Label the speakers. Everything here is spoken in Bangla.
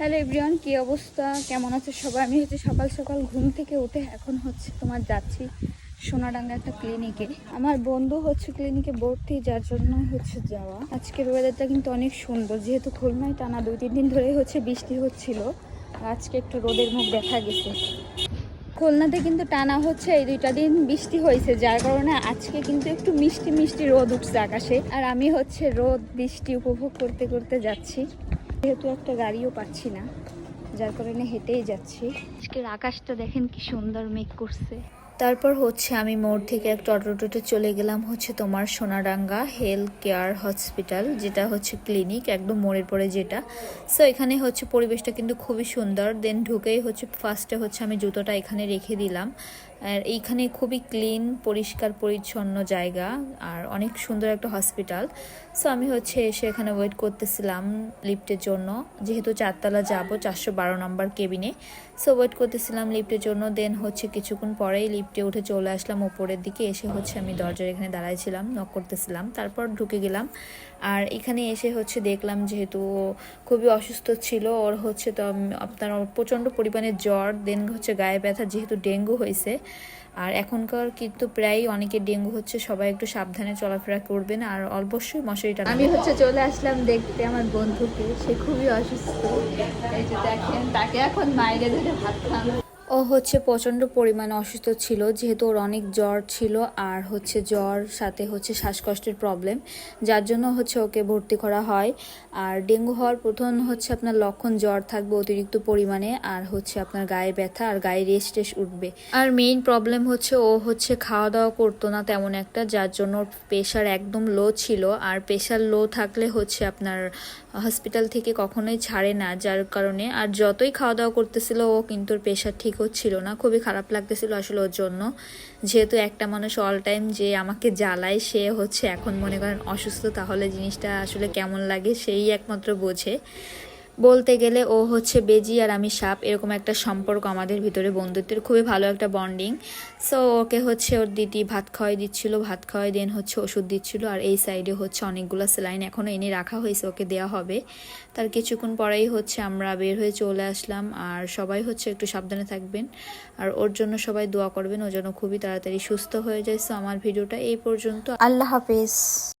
Speaker 1: হ্যালো এভরিওয়ান, কি অবস্থা? কেমন আছে সবাই? আমি হচ্ছে সকাল সকাল ঘুম থেকে উঠে এখন হচ্ছে তোমার যাচ্ছি সোনাডাঙ্গা একটা ক্লিনিকে আমার বন্ধু হচ্ছে ক্লিনিকে ভর্তি, যার জন্য হচ্ছে যাওয়া। আজকের ওয়েদারটা কিন্তু অনেক সুন্দর, যেহেতু খুলনায় টানা দুই, তিন দিন ধরেই হচ্ছে বৃষ্টি হচ্ছিল। আজকে একটু রোদের মুখ দেখা গেছে। খুলনাতে কিন্তু টানা হচ্ছে এই দুইটা দিন বৃষ্টি হয়েছে, যার কারণে আজকে কিন্তু একটু মিষ্টি মিষ্টি রোদ উঠছে আকাশে। আর আমি হচ্ছে রোদ বৃষ্টি উপভোগ করতে করতে যাচ্ছি। যেহেতু একটা গাড়িও পাচ্ছি না যার কারণে হেঁটেই যাচ্ছি। আজকের আকাশটা দেখেন কি সুন্দর মেঘ করছে।
Speaker 2: তারপর হচ্ছে আমি মোড় থেকে একটা অটো অটোটোতে চলে গেলাম হচ্ছে তোমার সোনাডাঙ্গা হেলথ কেয়ার হসপিটাল যেটা হচ্ছে ক্লিনিক একদম মোড়ের পরে যেটা। সো এখানে হচ্ছে পরিবেশটা কিন্তু খুবই সুন্দর। দেন ঢুকেই হচ্ছে ফার্স্টে হচ্ছে আমি জুতোটা এখানে রেখে দিলাম। আর এইখানে খুবই ক্লিন পরিষ্কার, পরিচ্ছন্ন জায়গা আর অনেক সুন্দর একটা হসপিটাল সো আমি হচ্ছে এসে এখানে ওয়েট করতেছিলাম লিফটের জন্য। যেহেতু চারতলা যাব, চারশো বারো নম্বর কেবিনে সো ওয়েট করতেছিলাম লিফটের জন্য দেন হচ্ছে কিছুক্ষণ পরেই লিফটে উঠে চলে আসলাম উপরের দিকে। এসে হচ্ছে আমি দরজার এখানে দাঁড়াইছিলাম নক করতেছিলাম, তারপর ঢুকে গেলাম। আর এখানে এসে হচ্ছে দেখলাম যেহেতু খুবই অসুস্থ ছিল, ওর হচ্ছে তো আপনার প্রচণ্ড পরিমাণে জ্বর দেন হচ্ছে গায়ে ব্যথা, যেহেতু ডেঙ্গু হয়েছে আর এখনকার কিন্তু প্রায় অনেকে ডেঙ্গু হচ্ছে সবাই একটু সাবধানে চলাফেরা করবেন আর অবশ্যই মশারিটা
Speaker 1: আমি হচ্ছে চলে আসলাম দেখতে আমার বন্ধুকে সে খুবই অসুস্থ। এই যে দেখেন তাকে এখন মাইরে ধরে ভাত খাওয়ানো
Speaker 2: ও হচ্ছে প্রচণ্ড পরিমাণে অসুস্থ ছিল, যেহেতু ওর অনেক জ্বর ছিল আর হচ্ছে জ্বর সাথে হচ্ছে শ্বাসকষ্টের প্রবলেম যার জন্য হচ্ছে ওকে ভর্তি করা হয়। আর ডেঙ্গু হওয়ার প্রথম হচ্ছে আপনার লক্ষণ জ্বর থাকবে অতিরিক্ত পরিমাণে, আর হচ্ছে আপনার গায়ে ব্যথা আর গায়ে রেস্ট টেস্ট উঠবে। আর মেইন প্রবলেম হচ্ছে ও হচ্ছে খাওয়া দাওয়া করতো না তেমন একটা, যার জন্য ওর প্রেশার একদম লো ছিল। আর প্রেশার লো থাকলে হচ্ছে আপনার হসপিটাল থেকে কখনোই ছাড়ে না, যার কারণে। আর যতই খাওয়া দাওয়া করতেছিল ও কিন্তু প্রেশার ঠিক হচ্ছিল না, খুবই খারাপ লাগতেছিল আসলে ওর জন্য। যেহেতু একটা মানুষ অল টাইম যে আমাকে জ্বালায়, সে হচ্ছে এখন মনে করেন অসুস্থ, তাহলে জিনিসটা আসলে কেমন লাগে সেই একমাত্র বোঝে। বলতে গেলে ও হচ্ছে বেজি আর আমি সাপ এরকম একটা সম্পর্ক আমাদের ভিতরে বন্ধুত্বের খুবই ভালো একটা বন্ডিং সো ওকে হচ্ছে ওর দিদি ভাত খাওয়াই দিচ্ছিল, ভাত খাওয়াই দেন হচ্ছে ওষুধ দিচ্ছিল আর এই সাইডে হচ্ছে অনেকগুলো স্যালাইন এখনও এনে রাখা হয়েছে, ওকে দেওয়া হবে। তার কিছুক্ষণ পরেই হচ্ছে আমরা বের হয়ে চলে আসলাম আর সবাই হচ্ছে একটু সাবধানে থাকবেন আর ওর জন্য সবাই দোয়া করবেন, ও জন্য খুবই তাড়াতাড়ি সুস্থ হয়ে যায়। সো আমার ভিডিওটা এই পর্যন্ত। আল্লাহ হাফেজ।